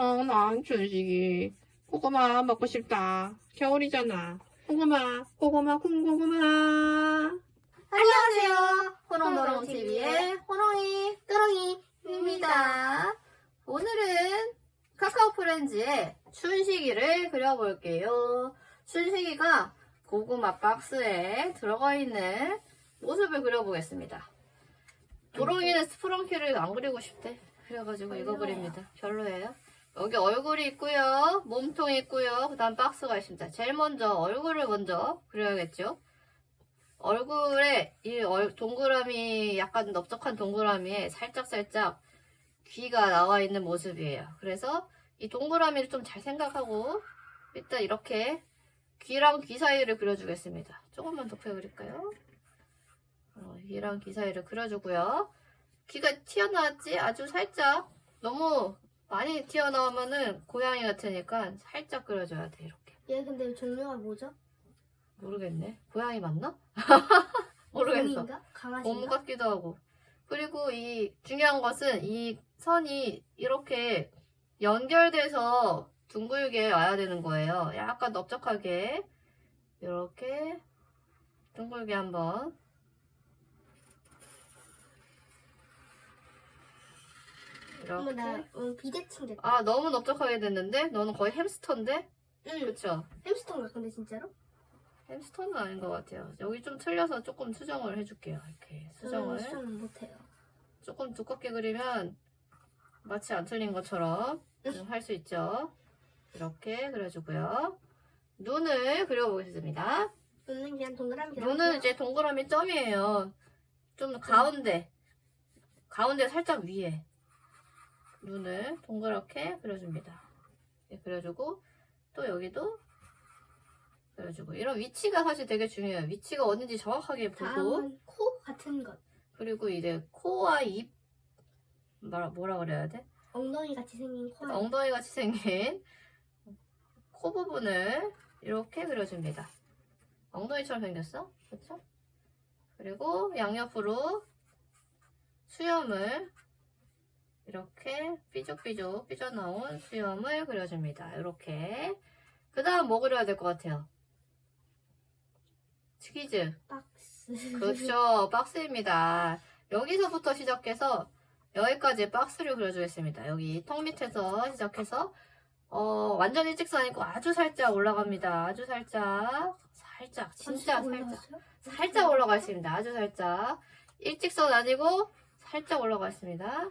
아, 난 준식이 고구마 먹고 싶다. 겨울이잖아. 고구마, 고구마, 콩고구마. 안녕하세요. 호롱노롱 TV의 호롱이 뚜렁이입니다. 오늘은 카카오 프렌즈의 춘식이를 그려볼게요. 춘식이가 고구마 박스에 들어가 있는 모습을 그려보겠습니다. 도롱이는 스프렁키를 안 그리고 싶대. 그래가지고 이거. 그립니다. 별로예요. 여기 얼굴이 있고요. 몸통이 있고요. 그 다음 박스가 있습니다. 제일 먼저 얼굴을 먼저 그려야겠죠. 얼굴에 이 얼- 동그라미 약간 넓적한 동그라미에 살짝살짝 귀가 나와 있는 모습이에요. 그래서 이 동그라미를 좀 잘 생각하고 일단 이렇게 귀랑 귀 사이를 그려주겠습니다. 조금만 더 그릴까요? 어, 귀랑 귀 사이를 그려주고요. 귀가 튀어나왔지? 아주 살짝 너무 많이 튀어나오면은 고양이 같으니까 살짝 그려줘야 돼 이렇게. 얘 근데 종류가 뭐죠? 모르겠네. 고양이 맞나? 모르겠어. 곰인가? 강아지인가? 곰 같기도 하고. 그리고 이 중요한 것은 이 선이 이렇게 연결돼서 둥글게 와야 되는 거예요. 약간 넓적하게 이렇게 둥글게 한번 어머 나 이렇게 어, 비대칭 됐다. 아 너무 넓적하게 됐는데 너는 거의 햄스터인데 응. 그렇죠? 햄스터인가 근데 진짜로? 햄스터는 아닌 것 같아요. 여기 좀 틀려서 조금 수정을 해줄게요. 이렇게 수정을. 수정은 못해요. 조금 두껍게 그리면 마치 안 틀린 것처럼 할 수 있죠. 이렇게 그려주고요. 눈을 그려보겠습니다. 눈은 그냥 동그라미. 눈은 이제 동그라미 점이에요. 좀 가운데, 가운데 살짝 위에 눈을 동그랗게 그려줍니다. 이렇게 그려주고 또 여기도 그려주고 이런 위치가 사실 되게 중요해요. 위치가 어딘지 정확하게 보고 코 같은 것. 그리고 이제 코와 입 뭐라, 뭐라 그래야 돼? 엉덩이 같이 생긴 코. 엉덩이 같이 생긴 코 부분을 이렇게 그려줍니다. 엉덩이처럼 생겼어? 그렇죠? 그리고 양옆으로 수염을 이렇게 삐죽삐죽 삐져나온 수염을 그려줍니다. 이렇게 그 다음 뭐 그려야 될 것 같아요? 치즈 박스. 그렇죠. 박스입니다. 여기서부터 시작해서 여기까지 박스를 그려주겠습니다. 여기 턱 밑에서 시작해서 어, 완전 일직선이고 아주 살짝 올라갑니다. 아주 살짝, 살짝, 진짜 살짝? 살짝 올라가 있습니다. 아주 살짝. 일직선 아니고 살짝 올라가 있습니다.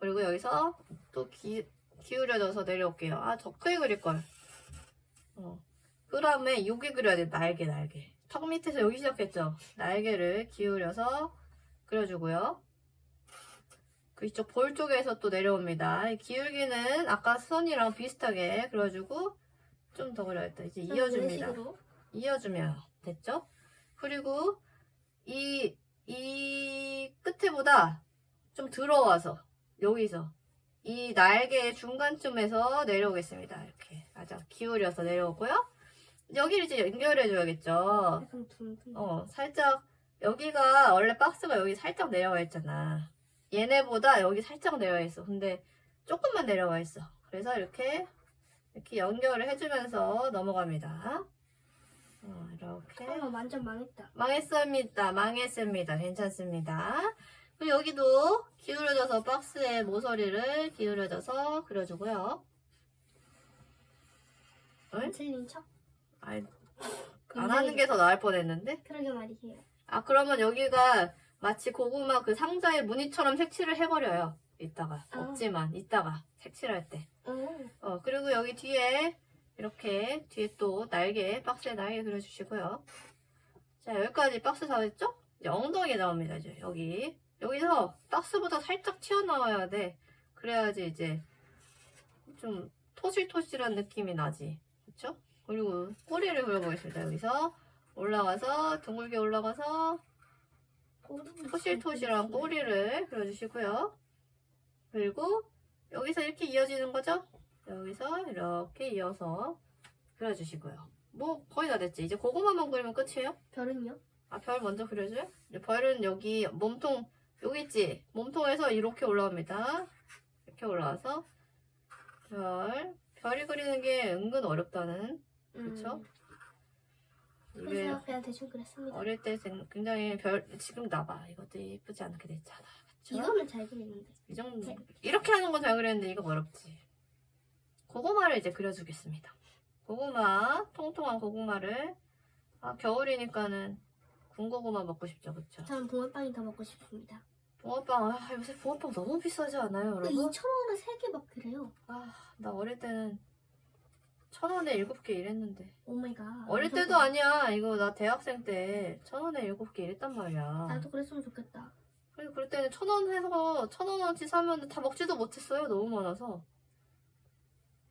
그리고 여기서 또 기, 기울여져서 내려올게요. 아, 더 크게 그릴걸. 어. 그 다음에 여기 그려야 돼. 날개, 날개. 턱 밑에서 여기 시작했죠. 날개를 기울여서 그려주고요. 그 이쪽 볼 쪽에서 또 내려옵니다. 이 기울기는 아까 선이랑 비슷하게 그려주고 좀 더 그려야겠다. 이제 이어줍니다. 이런 식으로. 이어주면 됐죠? 그리고 이, 이 끝에보다 좀 들어와서 여기서 이 날개의 중간쯤에서 내려오겠습니다. 이렇게 살짝 기울여서 내려오고요. 여기를 이제 연결해 줘야겠죠. 둥둥. 어, 살짝 여기가 원래 박스가 여기 살짝 내려와 있잖아. 얘네보다 여기 살짝 내려와 있어. 근데 조금만 내려와 있어. 그래서 이렇게 이렇게 연결을 해주면서 넘어갑니다. 어, 이렇게 어머 완전 망했다. 망했습니다. 망했습니다. 괜찮습니다. 그리고 여기도 기울여져서 박스의 모서리를 기울여져서 그려주고요. 응? 안 틀린 척? 아이, 안 하는 게 더 나을 뻔했는데? 그러게 말이에요. 아 그러면 여기가 마치 고구마 그 상자의 무늬처럼 색칠을 해버려요. 이따가 아. 없지만 이따가 색칠할 때. 어. 어 그리고 여기 뒤에 이렇게 뒤에 또 날개 박스에 날개 그려주시고요. 자 여기까지 박스 다 됐죠? 이제 엉덩이 나옵니다. 이제 여기 여기서 박스보다 살짝 튀어나와야 돼. 그래야지 이제 좀 토실토실한 느낌이 나지. 그쵸? 그리고 꼬리를 그려보겠습니다. 여기서 올라가서 둥글게 올라가서 토실토실한 꼬리를 그려주시고요. 그리고 여기서 이렇게 이어지는 거죠? 여기서 이렇게 이어서 그려주시고요. 뭐 거의 다 됐지. 이제 고구마만 그리면 끝이에요? 별은요? 아, 별 먼저 그려줘요? 별은 여기 몸통, 여기 있지? 몸통에서 이렇게 올라옵니다. 이렇게 올라와서 별. 별이 그리는 게 은근 어렵다는. 이게 그래서 그냥 대충 그랬습니다. 어릴 때 생- 굉장히 별, 지금 나봐. 이것도 예쁘지 않게 됐잖아. 그쵸? 이거는 잘 그리는데. 이 정도. 네. 이렇게 하는 건 잘 그렸는데 이거 어렵지. 고구마를 이제 그려주겠습니다. 고구마, 통통한 고구마를. 아, 겨울이니까는 군고구마 먹고 싶죠, 그쵸? 저는 붕어빵이 더 먹고 싶습니다. 붕어빵, 아, 요새 붕어빵 너무 비싸지 않아요, 근데 여러분? 2,000원에 3개 막 그래요. 아, 나 어릴 때는 천 원에 일곱 개 일했는데. 오마이갓. 어릴 때도 아니야. 이거 나 대학생 때 천 원에 일곱 개 일했단 말이야. 나도 그랬으면 좋겠다. 그래서 그럴 때는 천 원 해서 천 원어치 사면 다 먹지도 못했어요. 너무 많아서.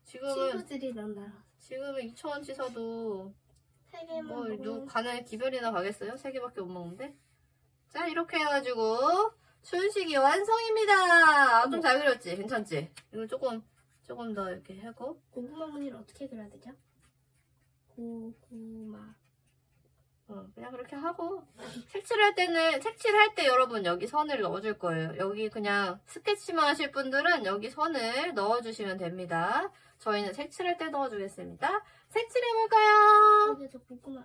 지금은 친구들이 난다. 지금은 이천 원치 사도 3개만 뭐누 먹으면 가는 기별이나 가겠어요? 세 개밖에 못 먹는데. 자 이렇게 해가지고 춘식이 완성입니다. 아, 좀잘 그렸지? 괜찮지? 이거 조금 조금 더 이렇게 하고 고구마 무늬를 어떻게 그려야 되죠? 고구마. 어, 그냥 그렇게 하고 색칠할 때는 색칠할 때 여러분 여기 선을 넣어줄 거예요. 여기 그냥 스케치만 하실 분들은 여기 선을 넣어주시면 됩니다. 저희는 색칠할 때 넣어주겠습니다. 색칠해볼까요? 여기서 고구마